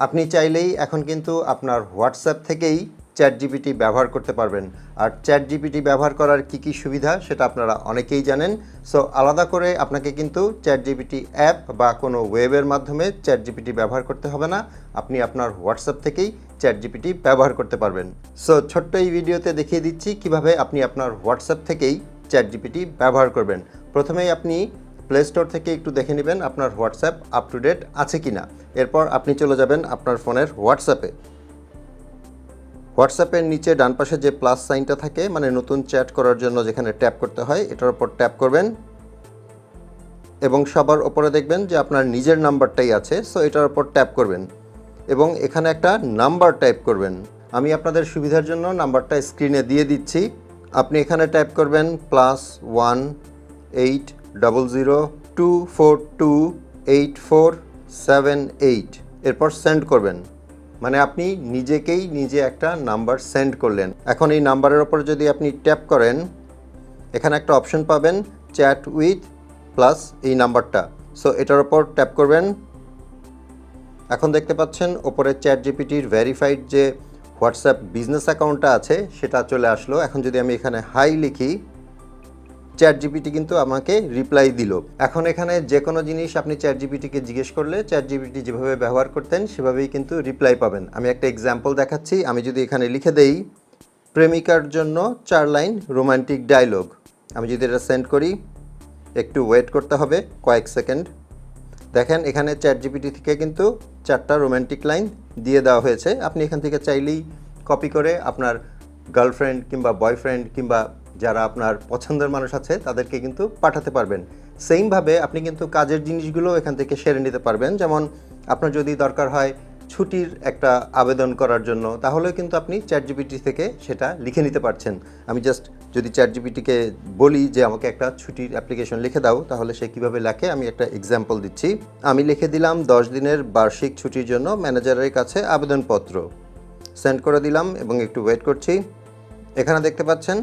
আপনি চাইলেই এখন কিন্তু আপনার হোয়াটসঅ্যাপ থেকেই চ্যাট জিপিটি ব্যবহার করতে পারবেন। আর চ্যাট জিপিটি ব্যবহার করার কি কি সুবিধা সেটা আপনারা অনেকেই জানেন। সো আলাদা করে আপনাকে কিন্তু চ্যাট জিপিটি অ্যাপ বা কোনো ওয়েবের মাধ্যমে চ্যাট জিপিটি ব্যবহার করতে হবে না। আপনি আপনার হোয়াটসঅ্যাপ থেকেই চ্যাট জিপিটি ব্যবহার করতে পারবেন। সো ছোট্ট এই ভিডিওতে দেখিয়ে দিচ্ছি কীভাবে আপনি আপনার হোয়াটসঅ্যাপ থেকেই চ্যাট জিপিটি ব্যবহার করবেন। প্রথমেই আপনি প্লে স্টোর থেকে একটু দেখে নেবেন আপনার হোয়াটসঅ্যাপ আপ টু ডেট আছে কি না এরপর আপনি চলে যাবেন আপনার ফোনের হোয়াটসঅ্যাপে হোয়াটসঅ্যাপের নিচে ডান পাশে যে প্লাস সাইনটা থাকে মানে নতুন চ্যাট করার জন্য যেখানে ট্যাপ করতে হয়, এটার উপর ট্যাপ করবেন। এবং সবার ওপরে দেখবেন যে আপনার নিজের নাম্বারটাই আছে সো এটার উপর ট্যাপ করবেন। এবং এখানে একটা নাম্বার টাইপ করবেন। আমি আপনাদের সুবিধার জন্য নাম্বারটা স্ক্রিনে দিয়ে দিচ্ছি। আপনি এখানে টাইপ করবেন plus one eight double zero two four two eight four seven eight এরপর সেন্ড করবেন। মানে আপনি নিজেকেই নিজে একটা নাম্বার সেন্ড করলেন। এখন এই নাম্বারের ওপর যদি আপনি ট্যাপ করেন, এখানে একটা অপশন পাবেন চ্যাট উইথ প্লাস এই নাম্বারটা সো এটার ওপর ট্যাপ করবেন। এখন দেখতে পাচ্ছেন, ওপরে চ্যাট জিপিটির ভেরিফাইড যে হোয়াটসঅ্যাপ বিজনেস অ্যাকাউন্টটা আছে, সেটা চলে আসলো। এখন যদি আমি এখানে হাই লিখি চ্যাট জিপিটি কিন্তু আমাকে রিপ্লাই দিল। এখন এখানে যে কোনো জিনিস আপনি চ্যাট জিপিটিকে জিজ্ঞেস করলে চ্যাট জিপিটি যেভাবে ব্যবহার করতেন সেভাবেই কিন্তু রিপ্লাই পাবেন। আমি একটা এক্সাম্পল দেখাচ্ছি, আমি যদি এখানে লিখে দেই, প্রেমিকার জন্য চার লাইন রোমান্টিক ডায়লগ আমি যদি এটা সেন্ড করি, একটু ওয়েট করতে হবে কয়েক সেকেন্ড দেখেন, এখানে চ্যাট জিপিটি থেকে কিন্তু চারটা রোমান্টিক লাইন দিয়ে দেওয়া হয়েছে। আপনি এখান থেকে চাইলেই কপি করে আপনার গার্লফ্রেন্ড কিংবা বয়ফ্রেন্ড কিংবা যারা আপনার পছন্দের মানুষ আছে, তাদেরকে কিন্তু পাঠাতে পারবেন। সেইমভাবে আপনি কিন্তু কাজের জিনিসগুলো এখান থেকে সেরে নিতে পারবেন। যেমন আপনার যদি দরকার হয় ছুটির একটা আবেদন করার জন্য তাহলে কিন্তু আপনি চ্যাট জিপিটি থেকে সেটা লিখে নিতে পারছেন। আমি জাস্ট যদি চ্যাট জিপিটিকে বলি যে, আমাকে একটা ছুটির অ্যাপ্লিকেশন লিখে দাও তাহলে সে কীভাবে লেখে? আমি একটা এক্সাম্পল দিচ্ছি। আমি লিখে দিলাম দশ দিনের বার্ষিক ছুটির জন্য ম্যানেজারের কাছে আবেদনপত্র। সেন্ড করে দিলাম এবং একটু ওয়েট করছি। এখানে দেখতে পাচ্ছেন,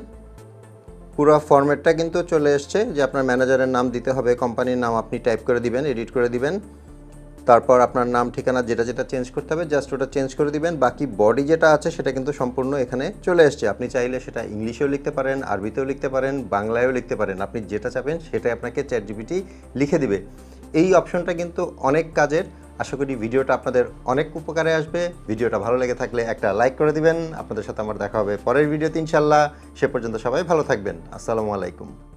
পুরো ফরম্যাটটা কিন্তু চলে এসছে যে আপনার ম্যানেজারের নাম দিতে হবে, কোম্পানির নাম আপনি টাইপ করে দিবেন, এডিট করে দিবেন। তারপর আপনার নাম, ঠিকানা, যেটা যেটা চেঞ্জ করতে হবে, জাস্ট ওটা চেঞ্জ করে দিবেন। বাকি বডি যেটা আছে সেটা কিন্তু সম্পূর্ণ এখানে চলে এসছে। আপনি চাইলে সেটা ইংলিশেও লিখতে পারেন, আরবিতেও লিখতে পারেন, বাংলায়ও লিখতে পারেন। আপনি যেটা চাবেন সেটাই আপনাকে চ্যাট জিপিটি লিখে দিবে। এই অপশনটা কিন্তু অনেক কাজের। আশা করি ভিডিওটা আপনাদের অনেক উপকারে আসবে। ভিডিওটা ভালো লেগে থাকলে একটা লাইক করে দিবেন। আপনাদের সাথে আমার দেখা হবে পরের ভিডিওতে ইনশাল্লাহ সে পর্যন্ত সবাই ভালো থাকবেন। আসসালামু আলাইকুম।